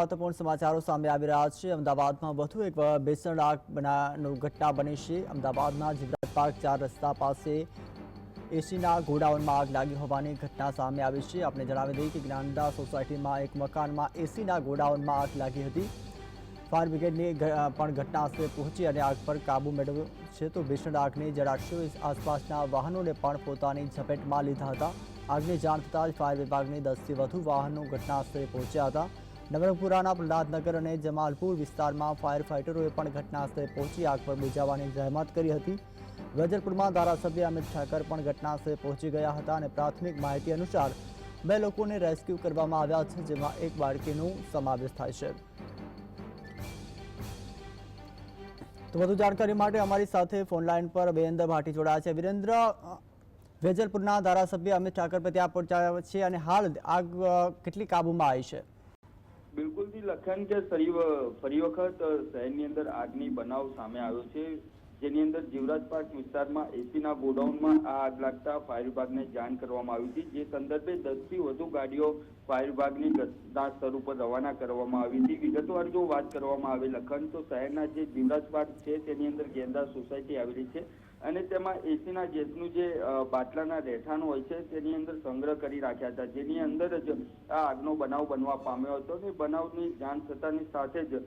મહત્વપૂર્ણ સમાચારો સામે આવી રહ્યા છે. અમદાવાદમાં વધુ એક બેસણ આગ બનાવની ઘટના બની છે. અમદાવાદના જીવરાજ પાર્ક ચાર રસ્તા પાસે એસીના ગોડાઉનમાં આગ લાગી હોવાની ઘટના સામે આવી છે. આપણે જણાવી દઈએ કે જ્ઞાનદા સોસાયટીમાં એક મકાનમાં એસીના ગોડાઉનમાં આગ લાગી હતી. ફાયર બ્રિગેડની પણ ઘટનાસ્થળે પહોંચી અને આગ પર કાબૂ મેળવ્યો છે. તો ભીષણ આગની જળાશયો આસપાસના વાહનોને પણ પોતાની ઝપેટમાં લીધા હતા. આગની જાણ થતાં જ ફાયર વિભાગની દસથી વધુ વાહનો ઘટનાસ્થળે પહોંચ્યા હતા. નવરંગપુરાના પ્રહલાદનગર અને જમાલપુર વિસ્તારમાં ફાયર ફાઇટરોએ પણ ઘટનાસ્થળે પહોંચી આગ પર બુજાવવાની જહેમત કરી હતી. વજરપુરમાં ધારાસભ્ય અમિત ઠાકર પણ ઘટનાસ્થળે પહોંચી ગયા હતા અને પ્રાથમિક માહિતી અનુસાર બે લોકોને રેસ્ક્યુ કરવામાં આવ્યા છે, જેમાં એક બાળકીનો સમાવેશ થાય છે. તો વધુ જાણકારી માટે અમારી સાથે ફોનલાઈન પર વિરેન્દ્ર ભાટી જોડાયા છે. વિરેન્દ્ર વેજલપુરના ધારાસભ્ય અમિત ઠાકર પર ત્યાં પહોંચ્યા છે અને હાલ આગ કેટલી કાબૂમાં આવી છે? બિલકુલથી લખન કે ફરી વખત શહેરની અંદર આગની બનાવ સામે આવ્યો છે, જેની અંદર જીવરાજ પાર્ક વિસ્તારમાં એસીના ગોડાઉનમાં આ આગ લાગતા ફાયર વિભાગને જાણ કરવામાં આવી હતી, જે સંદર્ભે દસથી વધુ ગાડીઓ ફાયર વિભાગની ઘટના સ્થળ ઉપર રવાના કરવામાં આવી હતી. વિગતવાર જો વાત કરવામાં આવે લખન, તો શહેરના જે જીવરાજ પાર્ક છે, તેની અંદર ગેંદા સોસાયટી આવેલી છે. અને તેમાં એસીના ગેસનું જે બાટલાના રહેઠાણ હોય છે, તેની અંદર સંગ્રહ કરી રાખ્યા હતા, જેની અંદર જ આ આગનો બનાવ બનવા પામ્યો હતો અને બનાવની જાણ થતાની સાથે જ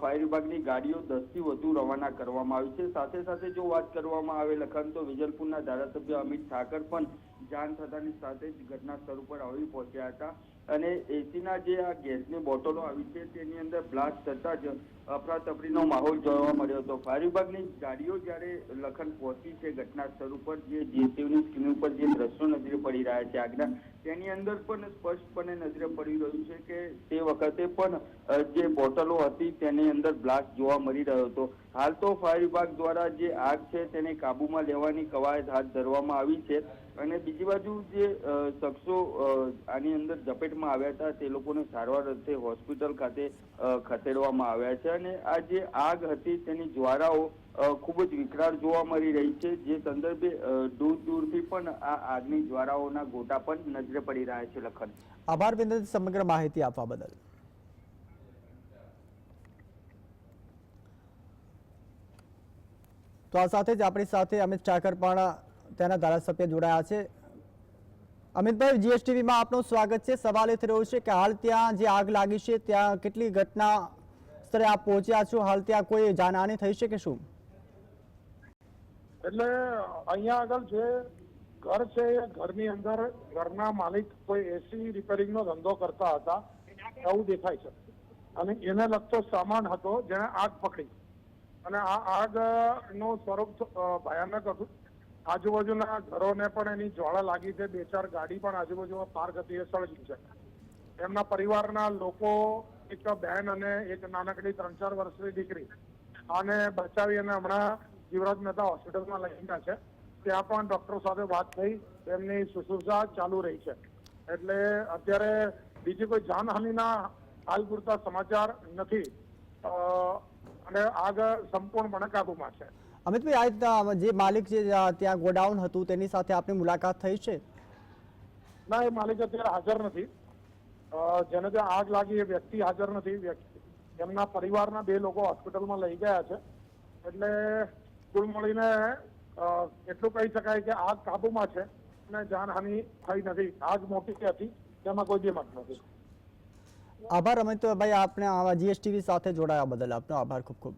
ફાયર વિભાગની ગાડીઓ દસથી વધુ રવાના કરવામાં આવી છે. સાથે સાથે જો વાત કરવામાં આવે લખન તો વિજલપુરના ધારાસભ્ય અમિત ઠાકર પણ જાણ થતાની સાથે જ ઘટના સ્થળ ઉપર આવી પહોંચ્યા હતા. અને એસીના જે આ ગેસની બોટલો આવી છે, તેની અંદર બ્લાસ્ટ થતા જ અફરાતફરીનો માહોલ જોવા મળ્યો હતો. ફાયર ગાડીઓ જ્યારે લખન પહોંચી છે ઘટના સ્થળ ઉપર, જે જીસીની સ્કીમ ઉપર જે દ્રશ્યો નજરે પડી રહ્યા છે આગના, તેની અંદર પણ સ્પષ્ટપણે નજરે પડી રહ્યું છે કે તે વખતે પણ જે બોટલો હતી તેની અંદર બ્લાસ્ટ જોવા મળી રહ્યો હતો. હાલ તો ફાયર વિભાગ દ્વારા જે આગ છે તેને કાબૂમાં લેવાની કવાયત હાથ ધરવામાં આવી છે અને બીજી બાજુ જે શખ્સો આની અંદર ઝપેટમાં આવ્યા હતા તે લોકોને સારવાર અર્થે હોસ્પિટલ ખાતે ખસેડવામાં આવ્યા છે અને આ જે આગ હતી, તેની જ્વારાઓ ખૂબ જ વિકરાળ જોવા મળી રહી છે. જે સંદર્ભે દૂર દૂરથી પણ આ આગની જ્વારાઓના ગોટા પણ નજરે પડી રહ્યા છે લખન. આભાર વિરેન્દ્ર સમગ્ર માહિતી આપવા બદલ. તો આ સાથે જ આપણી સાથે અમિત ઠાકર પણ તેના ધારાસભ્ય જોડાયા છે. અમિતભાઈ, જીએસટીવીમાં આપનું સ્વાગત છે. સવાલ એ થઈ રહ્યો છે કે હાલ ત્યાં જે આગ લાગી છે, ત્યાં કેટલી ઘટના સ્થળે આપ પહોંચ્યા છો, હાલ ત્યાં કોઈ જાનહાની થઈ છે કે શું? એટલે અહીંયા આગળ જે ઘર છે એ ઘરની અંદર ઘરના માલિક કોઈ એસી રિપેરિંગ નો ધંધો કરતા હતા, એવું દેખાય છે. અને એને લગતો સામાન હતો જેને આગ પકડી. અને આ આગનું સ્વરૂપ ભયાનક હતું. આજુબાજુના ઘરોને પણ એની જ્વાળા લાગી છે, બે ચાર ગાડી પણ આજુબાજુમાં પાર્ક હતી એ સળગી છે. એમના પરિવારના લોકો એક બહેન અને એક નાનકડી ત્રણ ચાર વર્ષની દીકરી. આને બચાવી અને હમણાં જીવરાજ મહેતા હોસ્પિટલમાં લઈ ગયા છે. ત્યાં પણ ડોક્ટરો સાથે વાત થઈ. તેમની શુશ્રુષા ચાલુ રહી છે. એટલે અત્યારે બીજી કોઈ જાનહાનિના હાલ પૂરતા સમાચાર નથી. અને આગ સંપૂર્ણપણે કાબુમાં છે. અમિતભાઈ આ જે માલિક છે ત્યાં ગોડાઉન હતું તેની સાથે આપની મુલાકાત થઈ છે? ના એ માલિક અત્યારે હાજર નથી. જેને ત્યાં આગ લાગી એ વ્યક્તિ હાજર નથી. વ્યક્તિ એમના પરિવારના બે લોકો હોસ્પિટલમાં લઈ ગયા છે. એટલે કુલ મળીને એટલું કહી શકાય કે આગ કાબુમાં છે અને જાનહાનિ થઈ નથી. આગ મોટી હતી, તેમાં કોઈ બેમત નથી. આભાર, અમિતભાઈ આપણે જીએસટીવી સાથે જોડાયા બદલ આપનો આભાર ખૂબ ખૂબ.